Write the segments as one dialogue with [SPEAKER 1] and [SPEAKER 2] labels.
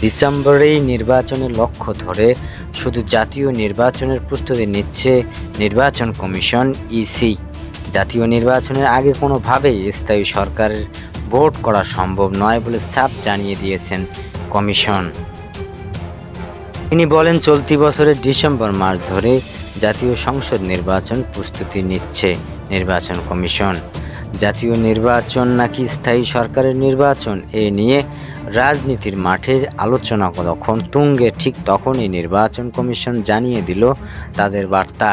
[SPEAKER 1] ডিসেম্বরেই নির্বাচনের লক্ষ্য ধরে শুধু জাতীয় নির্বাচনের প্রস্তুতি নিচ্ছে নির্বাচন কমিশন ইসি। জাতীয় নির্বাচনের আগে কোনোভাবেই স্থায়ী সরকারের ভোট করা সম্ভব নয় বলে চাপ জানিয়ে দিয়েছেন কমিশন। তিনি বলেন, চলতি বছরের ডিসেম্বর মাস ধরে জাতীয় সংসদ নির্বাচন প্রস্তুতি নিচ্ছে নির্বাচন কমিশন। জাতীয় নির্বাচন নাকি স্থায়ী সরকারের নির্বাচন? এ নিয়ে রাজনীতির মাঠে আলোচনা যখন তুঙ্গে, ঠিক তখনই নির্বাচন কমিশন জানিয়ে দিল তাদের বার্তা।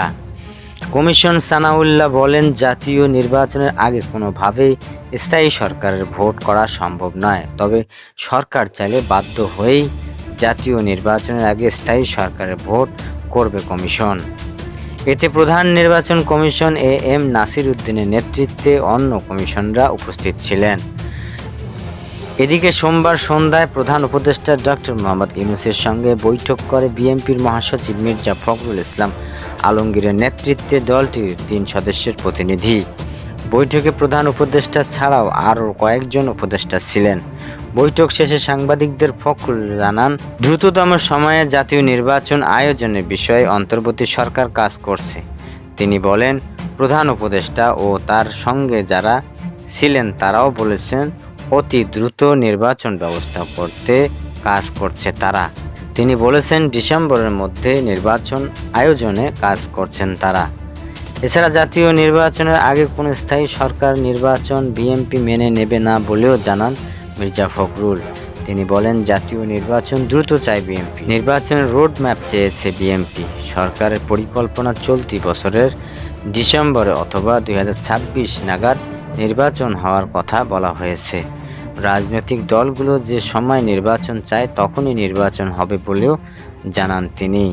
[SPEAKER 1] কমিশন সানাউল্লাহ বলেন, জাতীয় নির্বাচনের আগে কোনোভাবেই স্থায়ী সরকারের ভোট করা সম্ভব নয়। তবে সরকার চাইলে বাধ্য হয়েই জাতীয় নির্বাচনের আগে স্থায়ী সরকারের ভোট করবে কমিশন। এতে প্রধান নির্বাচন কমিশন এ এম নাসির উদ্দিনের নেতৃত্বে অন্য কমিশনরা উপস্থিত ছিলেন। এদিকে সোমবার সন্ধ্যায় প্রধান উপদেষ্টা ডক্টর মোহাম্মদ ইউনুসের সঙ্গে বৈঠক করে বিএনপির মহাসচিব মির্জা ফখরুল ইসলাম আলমগীরের নেতৃত্বে দলটির তিন সদস্যের প্রতিনিধি। বৈঠকে প্রধান উপদেষ্টা ছাড়াও আরও কয়েকজন উপদেষ্টা ছিলেন। বৈঠক শেষে সাংবাদিকদের ফখরুল জানান, দ্রুততম সময়ে জাতীয় নির্বাচন আয়োজনের বিষয়ে অন্তর্বর্তী সরকার কাজ করছে। তিনি বলেন, প্রধান উপদেষ্টা ও তার সঙ্গে যারা ছিলেন তারাও বলেছেন, অতি দ্রুত নির্বাচন ব্যবস্থা করতে কাজ করছে তারা। তিনি বলেছেন, ডিসেম্বরের মধ্যে নির্বাচন আয়োজনে কাজ করছেন তারা। এছাড়া জাতীয় নির্বাচনের আগে কোনো স্থায়ী সরকার নির্বাচন বিএনপি মেনে নেবে না বলেও জানান মির্জা ফখরুল। তিনি বলেন, জাতীয় নির্বাচন দ্রুত চায় বিএনপি। নির্বাচনের রোড ম্যাপ চেয়েছে বিএনপি। সরকারের পরিকল্পনা চলতি বছরের ডিসেম্বরে অথবা দু হাজার ছাব্বিশ নাগাদ নির্বাচন হওয়ার কথা বলা হয়েছে। রাজনৈতিক দলগুলো যে সময় নির্বাচন চায়, তখনই নির্বাচন হবে বলেও জানান তিনি।